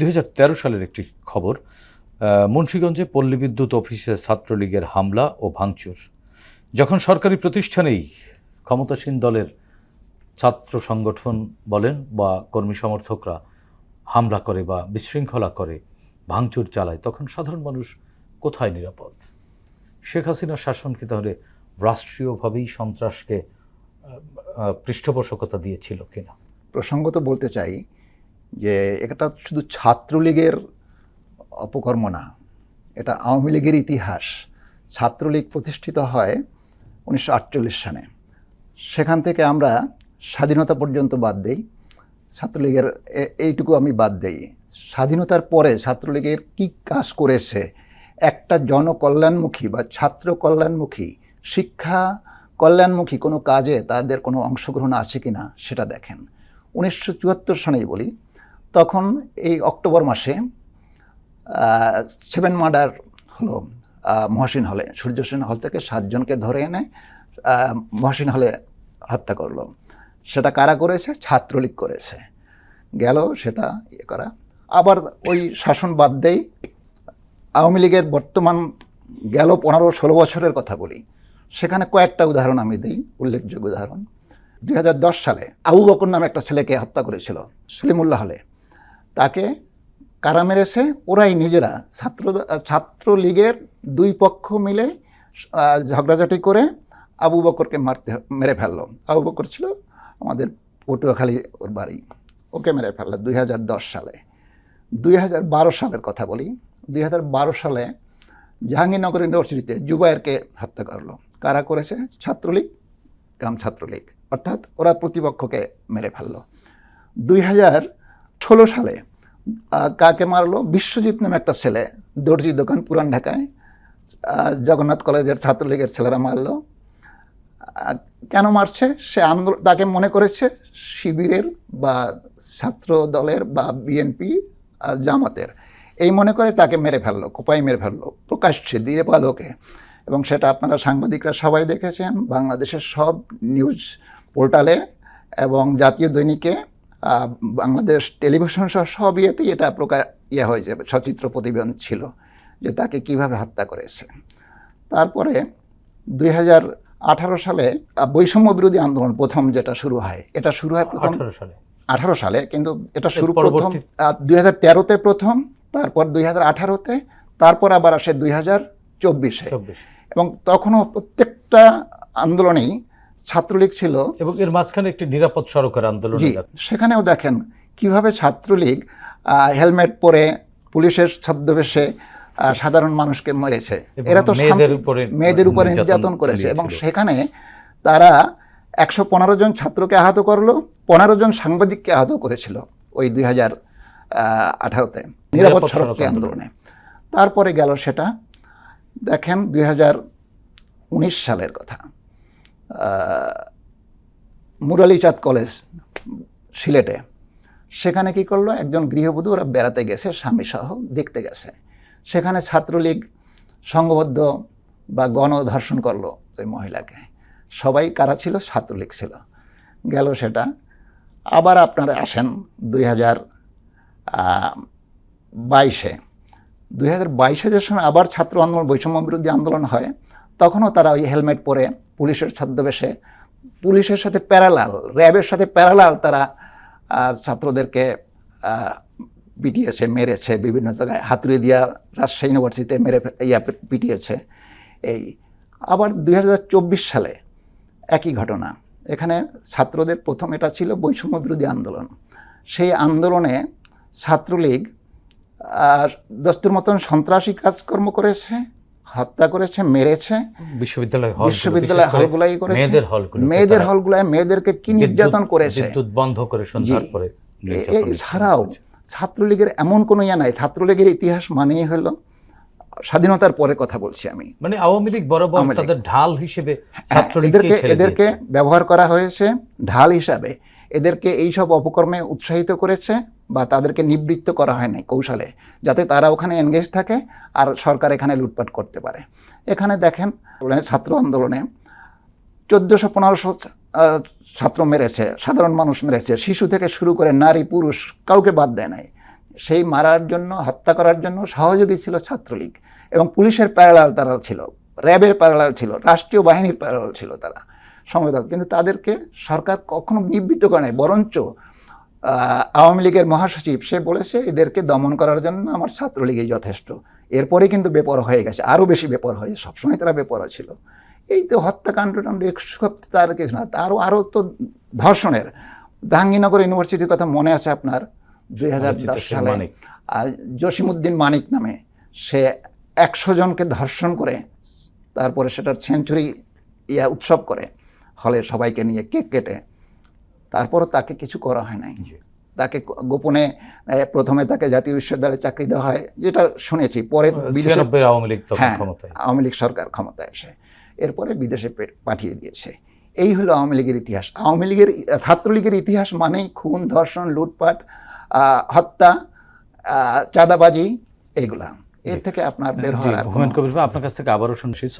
দু হাজার তেরো সালের একটি খবর মুন্সীগঞ্জে পল্লী বিদ্যুৎ অফিসে ছাত্রলীগের হামলা ও ভাঙচুর। যখন সরকারি প্রতিষ্ঠানেই ক্ষমতাসীন দলের ছাত্র সংগঠন বলেন বা কর্মী সমর্থকরা হামলা করে বা বিশৃঙ্খলা করে, ভাঙচুর চালায়, তখন সাধারণ মানুষ কোথায় নিরাপদ? শেখ হাসিনার শাসনকে তাহলে রাষ্ট্রীয়ভাবেই সন্ত্রাসকে পৃষ্ঠপোষকতা দিয়েছিল কিনা? প্রসঙ্গত বলতে চাই যে এটা শুধু ছাত্রলীগের অপকর্ম না, এটা আওয়ামী লীগের ইতিহাস। ছাত্রলীগ প্রতিষ্ঠিত হয় উনিশশো আটচল্লিশ সালে। সেখান থেকে আমরা স্বাধীনতা পর্যন্ত বাদ দেই। ছাত্রলীগের এইটুকু আমি বাদ দেই। স্বাধীনতার পরে ছাত্রলীগের কি কাজ করেছে? একটা জনকল্যাণমুখী বা ছাত্র কল্যাণমুখী, শিক্ষা কল্যাণমুখী কোনো কাজে তাদের কোনো অংশগ্রহণ আছে কি না সেটা দেখেন। উনিশশো সনেই বলি তখন এই অক্টোবর মাসে সেভেন মার্ডার হলো মহসিন হলে। সূর্য সেন হল থেকে সাতজনকে ধরে এনে মহসিন হলে হত্যা করল। সেটা কারা করেছে? ছাত্রলীগ করেছে। গেল সেটা ইয়ে করা। আবার ওই শাসন বাদ দেই, আওয়ামী লীগের বর্তমান গেল পনেরো ষোলো বছরের কথা বলি। সেখানে কয়েকটা উদাহরণ আমি দিই, উল্লেখযোগ্য উদাহরণ। দু হাজার দশ সালে আবু বকর নামে একটা ছেলেকে হত্যা করেছিল, সলিমুল্লাহ হলে। তাকে কারা মেরেছে? ওরাই নিজেরা। ছাত্র, ছাত্রলীগের দুই পক্ষ মিলে ঝগড়াঝাটি করে আবু বকরকে মারতে, মেরে ফেলল। আবু বকর ছিল আমাদের পটুয়াখালী ওর বাড়ি। ওকে মেরে ফেলল দুই হাজার দশ সালে। দুই হাজার বারো সালের কথা বলি। দুই হাজার বারো সালে জাহাঙ্গীরনগর ইউনিভার্সিটিতে জুবায়েরকে হত্যা করল। কারা করেছে? ছাত্রলীগ, কাম ছাত্রলীগ। অর্থাৎ ওরা প্রতিপক্ষকে মেরে ফেলল। দুই হাজার ষোলো সালে কাকে মারলো? বিশ্বজিৎ নামে একটা ছেলে, দর্জি দোকান পুরান ঢাকায় জগন্নাথ কলেজের ছাত্রলীগের ছেলেরা মারলো। কেন মারছে? সে আন্দোলন তাকে মনে করেছে শিবিরের বা ছাত্র দলের বা বিএনপি জামাতের। এই মনে করে তাকে মেরে ফেলল কোপাই মেরে ফেলল, প্রকাশ্যে দিয়ে পালোকে। এবং সেটা আপনারা সাংবাদিকরা সবাই দেখেছেন, বাংলাদেশের সব নিউজ পোর্টালে এবং জাতীয় দৈনিকে বাংলাদেশ টেলিভিশন সহ সব ইয়েতেই এটা প্রকাশ ইয়ে হয়েছে সচিত্র প্রতিবেদন ছিল যে তাকে কীভাবে হত্যা করেছে। তারপরে দুই হাজার আঠারো সালে বৈষম্য বিরোধী আন্দোলন প্রথম যেটা শুরু হয় এটা শুরু হয় প্রথম আঠারো সালে। আঠারো সালে কিন্তু এটা শুরু প্রথম দুই হাজার তেরোতে প্রথম তারপর দুই হাজার আঠারোতে তারপর আবার আসে দুই হাজার চব্বিশে। এবং তখনও প্রত্যেকটা আন্দোলনেই ছাত্রলীগ ছিল। এবং এর মাঝখানে একটি নিরাপদ সড়কের আন্দোলন সেখানেও দেখেন কীভাবে ছাত্রলীগ আহ, হেলমেট পরে পুলিশের ছদ্মবেশে সাধারণ মানুষকে মেরেছে। এরা তো মেয়েদের উপরে নির্যাতন করেছে। এবং সেখানে তারা একশো পনেরো জন ছাত্রকে আহত করল পনেরো জন সাংবাদিককে আহত করেছিল ওই দুই হাজার আঠারোতে নিরাপদ সড়ক আন্দোলনে। তারপরে গেল সেটা দেখেন দুই হাজার উনিশ সালের কথা। মুরালিচাঁদ কলেজ, সিলেটে। সেখানে কি করল? একজন গৃহবধূ ওরা বেড়াতে গেছে, স্বামী সহ দেখতে গেছে। সেখানে ছাত্রলীগ সংঘবদ্ধ বা গণধর্ষণ করল ওই মহিলাকে। সবাই কারা ছিল? ছাত্রলীগ ছিল। গেল সেটা। আবার আপনারা আসেন দুই হাজার বাইশে। দুই হাজার বাইশে যে সময় আবার ছাত্র আন্দোলন, বৈষম্য বিরোধী আন্দোলন হয়, তখনও তারা ওই হেলমেট পরে পুলিশের ছদ্মবেশে। পুলিশের সাথে প্যারালাল, র্যাবের সাথে প্যারালাল তারা ছাত্রদেরকে পিটিয়েছে, মেরেছে, বিভিন্ন জায়গায় হাতুড়ি দিয়া রাজশাহী ইউনিভার্সিটিতে মেরে ইয়া পিটিয়েছে এই। আবার দু হাজার চব্বিশ সালে একই ঘটনা। এখানে ছাত্রদের প্রথম এটা ছিল বৈষম্য বিরোধী আন্দোলন। সেই আন্দোলনে ছাত্রলীগ দস্তুর মতন সন্ত্রাসী কাজকর্ম করেছে হত্যা করেছে মেরেছে। বিশ্ববিদ্যালয় বিশ্ববিদ্যালয় হলগুলাই করেছে। মেয়েদের হলগুলো মেয়েদের হলগুলায় মেয়েদেরকে কি নির্যাতন করেছে? বিদ্যুৎ বন্ধ করে সন্ধ্যার পরে ছাত্রলীগের এমন কোনো ইয়া নাই। ছাত্রলীগের ইতিহাস মানেই হলো স্বাধীনতার পরে কথা বলছি আমি। মানে আওয়ামী লীগ বরাবর তাদের ঢাল হিসেবে হ্যাঁ, এদেরকে এদেরকে ব্যবহার করা হয়েছে ঢাল হিসাবে। এদেরকে এইসব অপকর্মে উৎসাহিত করেছে। বা তাদেরকে নিবৃত্ত করা হয় নাই কৌশলে, যাতে তারা ওখানে এনগেজ থাকে আর সরকার এখানে লুটপাট করতে পারে। এখানে দেখেন ছাত্র আন্দোলনে চোদ্দোশো পনেরোশো ছাত্র মেরেছে, সাধারণ মানুষ মেরেছে, শিশু থেকে শুরু করে নারী, পুরুষ কাউকে বাদ দেয় নাই। সেই মারার জন্য, হত্যা করার জন্য সহযোগী ছিল ছাত্রলীগ এবং পুলিশের প্যারালাল তারা ছিল, র্যাবের প্যারালাল ছিল, রাষ্ট্রীয় বাহিনীর প্যারালাল ছিল তারা সময় কিন্তু তাদেরকে সরকার কখনো নিবৃত্ত করে নাই, বরঞ্চ আওয়ামী লীগের মহাসচিব সে বলেছে এদেরকে দমন করার জন্য আমার ছাত্রলীগই যথেষ্ট। এরপরে কিন্তু বেপর হয়ে গেছে আরও বেশি বেপর হয়ে সবসময় তারা বেপর ছিল। এই তো হত্যাকাণ্ড টাণ্ড সব তার কিছু না তারও আরও তো ধর্ষণের। জাহাঙ্গীরনগর ইউনিভার্সিটির কথা মনে আছে আপনার? দুই হাজার আলোচিত দশ সালে আর জসিমুদ্দিন মানিক নামে সে একশো জনকে ধর্ষণ করে তারপরে সেটার সেঞ্চুরি ইয়া উৎসব করে হলে সবাইকে নিয়ে কেক কেটে তারপরও তাকে কিছু করা হয় নাই। তাকে গোপনে প্রথমে তাকে জাতীয় বিশ্ববিদ্যালয়ে চাকরি দেওয়া হয় যেটা শুনেছি। পরে বিদেশে আওয়ামী লীগ হ্যাঁ আওয়ামী লীগ সরকার ক্ষমতায় এসে। এরপরে বিদেশে পাঠিয়ে দিয়েছে। এই হলো আওয়ামী লীগের ইতিহাস। আওয়ামী লীগের ছাত্রলীগের ইতিহাস মানেই খুন ধর্ষণ লুটপাট আহ, হত্যা আহ, চাঁদাবাজি এগুলা। এর থেকে আপনার বের হওয়ার আপনার কাছ থেকে আবারও শুনছি।